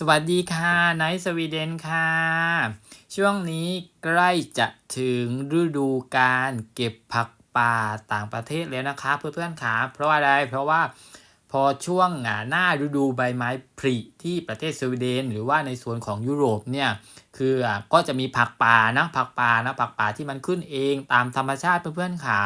สวัสดีค่ะไนท์สวีเดนค่ะ ช่วงนี้ใกล้จะถึงฤดูการเก็บผักป่าต่างประเทศแล้วนะคะเพื่อนๆค่ะเพราะอะไรเพราะว่าพอช่วงหน้าฤดูใบไม้ผลิที่ประเทศสวีเดน หรือว่าในส่วนของยุโรปเนี่ยคืออะก็จะมีผักป่านะผักป่านะผักป่าที่มันขึ้นเองตามธรรมชาติเพื่อนๆค่ะ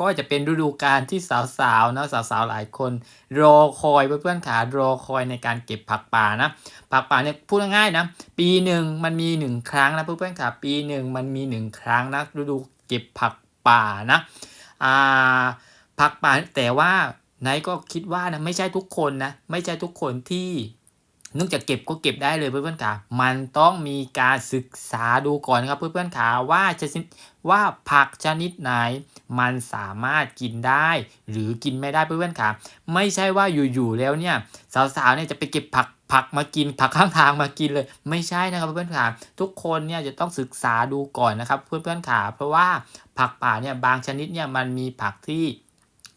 ก็จะเป็นฤดูกาลที่สาวๆเนาะสาวๆหลายคน รอคอยเพื่อนๆขารอคอยในการเก็บผักป่านะผักป่าเนี่ยพูดง่ายๆนะปีหนึ่งมันมีหนึ่งครั้งนะเพื่อนๆขาปีหนึ่งมันมีหนึ่งครั้งนะฤดูเก็บผักป่านะอ่าผักป่าแต่ว่าไนท์ก็คิดว่านะไม่ใช่ทุกคนนะไม่ใช่ทุกคนที่นึกจะเก็บก็เก็บได้เลยเพื่อนๆขามันต้องมีการศึกษาดูก่อนครับเพื่อนๆขาว่าจะว่าผักชนิดไหน มันสามารถกินได้หรือกินไม่ได้เพื่อนๆค่ะไม่ใช่ว่าอยู่ๆแล้วเนี่ยสาวๆเนี่ยจะไปเก็บผักผักมากินผักข้างทางมากินเลย ไม่ใช่นะครับเพื่อนๆค่ะทุกคนเนี่ยจะต้องศึกษาดูก่อนนะครับเพื่อนๆค่ะเพราะว่าผักป่าเนี่ยบางชนิดเนี่ยมันมีผักที่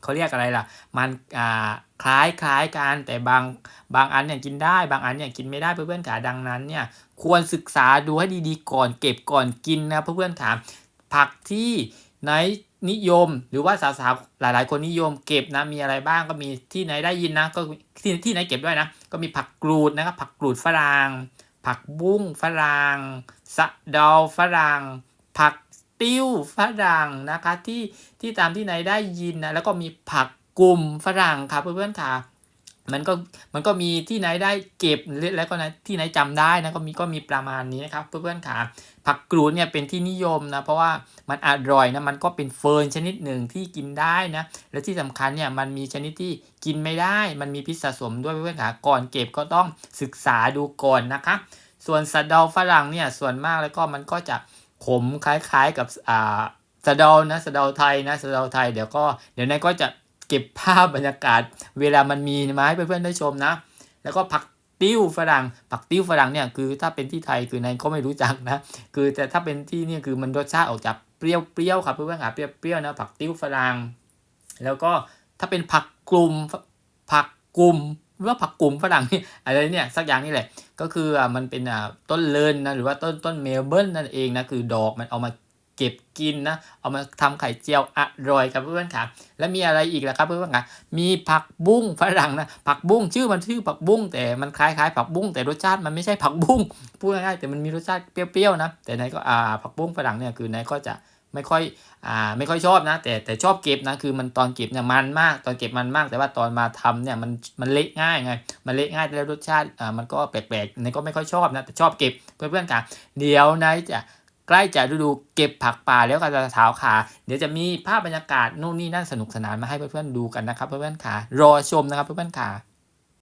เขาเรียกอะไรล่ะ มันอ่าคล้ายคล้ายกันแต่บางบางอันเนี่ยกินได้ บางอันเนี่ยกินไม่ได้เพื่อนๆค่ะดังนั้นเนี่ยควรศึกษาดูให้ดีๆก่อนเก็บก่อนกินนะเพื่อนๆค่ะผักที่ใน นิยม หรือว่าสาวๆหลาย ๆ คนนิยมเก็บนะมีอะไรบ้างก็มีที่ไหนได้ยินนะก็ที่ที่ไหนเก็บด้วยนะ ก็มีผักกรูดนะครับผักกรูดฝรั่งผักบุ้งฝรั่งสะเดาฝรั่งผักติ้วฝรั่งนะคะที่ที่ตามที่ไหนได้ยินนะแล้วก็มีผักกลุ่มฝรั่งครับเพื่อนๆค่ะ มันก็มันก็มีที่ไหนได้เก็บแล้วก็นะที่ไหนจำได้นะก็มีก็มีประมาณนี้นะครับเพื่อนๆค่ะผักกรูดเนี่ยเป็นที่นิยมนะเพราะว่ามันอร่อยนะมันก็เป็นเฟิร์นชนิดหนึ่งที่กินได้นะและที่สำคัญเนี่ยมันมีชนิดที่กินไม่ได้ มันมีพิษสะสมด้วยเพื่อนๆค่ะก่อนเก็บก็ต้องศึกษาดูก่อนนะคะ ส่วนสะเดาฝรั่งเนี่ยส่วนมากแล้วก็มันก็จะขมคล้ายๆกับอ่าสะเดานะสะเดาไทยนะสะเดาไทยเดี๋ยวก็เดี๋ยวนายก็จะ เก็บภาพบรรยากาศ เวลามันมีมาให้เพื่อนๆได้ชมนะ แล้วก็ผักติ้วฝรั่งผักติ้วฝรั่งเนี่ยคือถ้าเป็นที่ไทยคือนายก็ไม่รู้จักนะ คือแต่ถ้าเป็นที่นี่คือมันรสชาติออกจากเปรี้ยวๆครับเพื่อนๆครับเปรี้ยวๆนะผักติ้วฝรั่งแล้วก็ถ้าเป็นผักกลุ่มผักกลุ่มหรือว่าผักกลุ่มฝรั่งนี่อะไรเนี่ยสักอย่างนี่แหละ ก็คืออ่ามันเป็นอ่าต้นเลินนะหรือว่าต้นต้นเมลเบิร์นนั่นเองนะคือดอกมันเอามา ก็บกินนะ เอามาทำไข่เจียวอร่อยครับเพื่อนๆครับแล้วมีอะไรอีกล่ะครับเพื่อนๆครับมีผักบุ้งฝรั่งนะ ผักบุ้งชื่อมันชื่อผักบุ้งแต่มันคล้ายๆ ผักบุ้งแต่รสชาติมันไม่ใช่ผักบุ้งพูดง่ายๆแต่มันมีรสชาติเปรี้ยวๆนะ แต่นายก็อ่าผักบุ้งฝรั่งเนี่ยคือนายก็จะไม่ค่อยอ่าไม่ค่อยชอบนะ แต่แต่ชอบเก็บนะคือมันตอนเก็บเนี่ยมันมาก ตอนเก็บมันมาก แต่ว่าตอนมาทำเนี่ยมันมันเละง่ายไงมันเละง่ายแล้วรสชาติอ่ามันก็แปลกๆนายก็ไม่ค่อยชอบนะแต่ชอบเก็บเพื่อนๆกันเดี๋ยวนายจะ ใกล้จะฤดูเก็บผักป่าแล้วก็จะเท้าขาเดี๋ยวจะมีภาพบรรยากาศนู่นนี่นั่นสนุกสนานมาให้เพื่อนๆดูกันนะครับเพื่อนๆขารอชมนะครับเพื่อนๆขา